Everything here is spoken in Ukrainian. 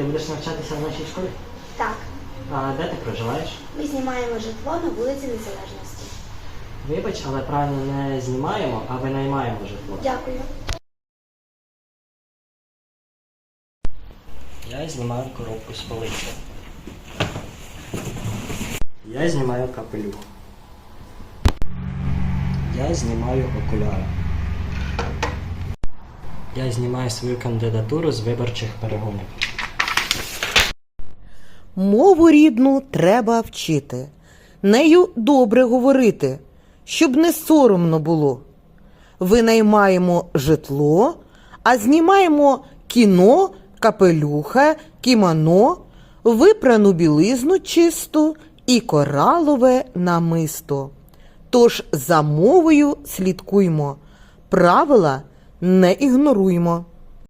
Ти будеш навчатися в нашій школі? Так. А де ти проживаєш? Ми знімаємо житло на вулиці Незалежності. Вибач, але правильно не знімаємо, а винаймаємо житло. Дякую. Я знімаю коробку з полиці. Я знімаю капелюх. Я знімаю окуляри. Я знімаю свою кандидатуру з виборчих перегонів. Мову рідну треба вчити, нею добре говорити, щоб не соромно було. Винаймаємо житло, а знімаємо кіно, капелюха, кімоно, випрану білизну чисту і коралове намисто. Тож за мовою слідкуймо, правила не ігноруймо.